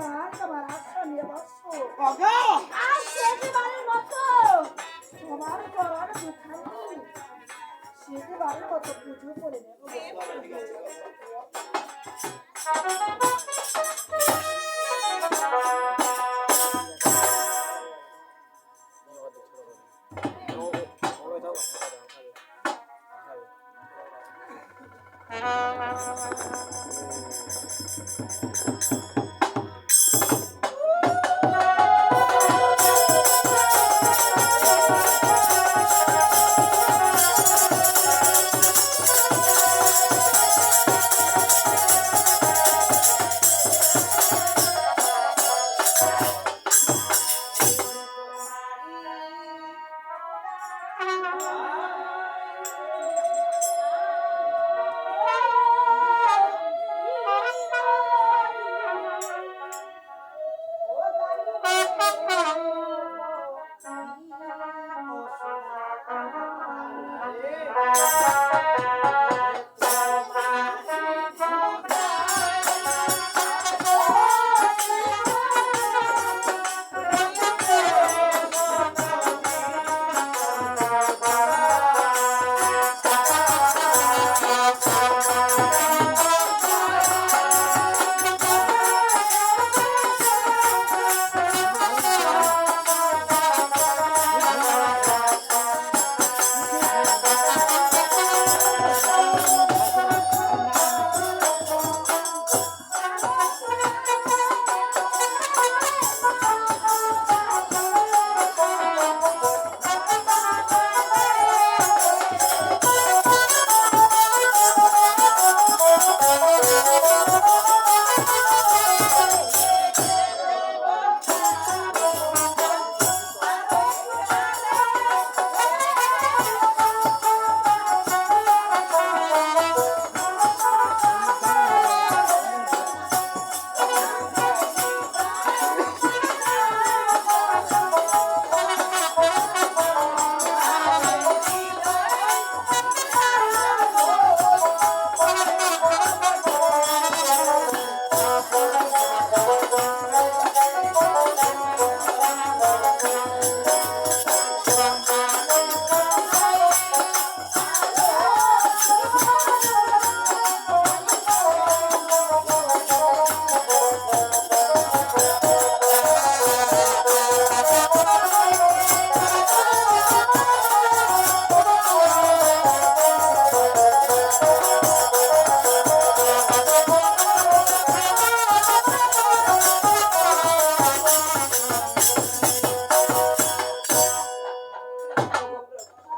গান আমার আশা নিয়ে বসো আজ সেদিবারের মতো তোমার করার দুঃখানি সেদিবারের মতো পুজো করে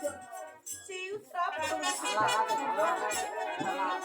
So you tomorrow.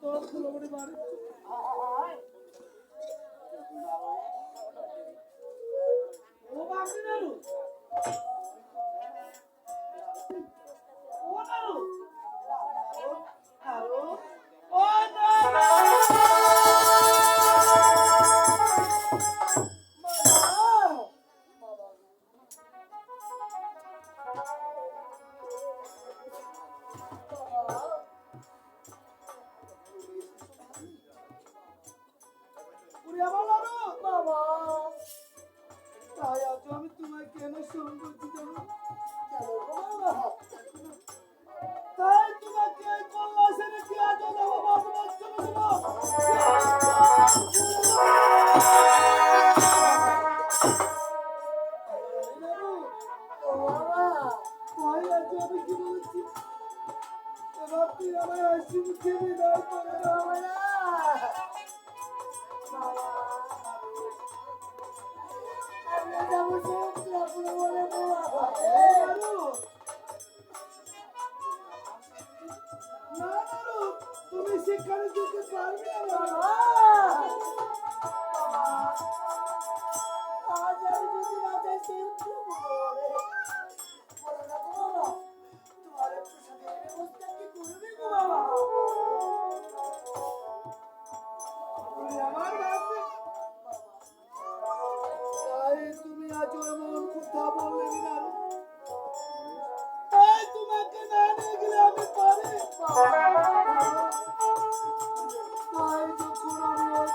তোর ফুলবড়ি মারি ও বাকি নাড়ু Oh,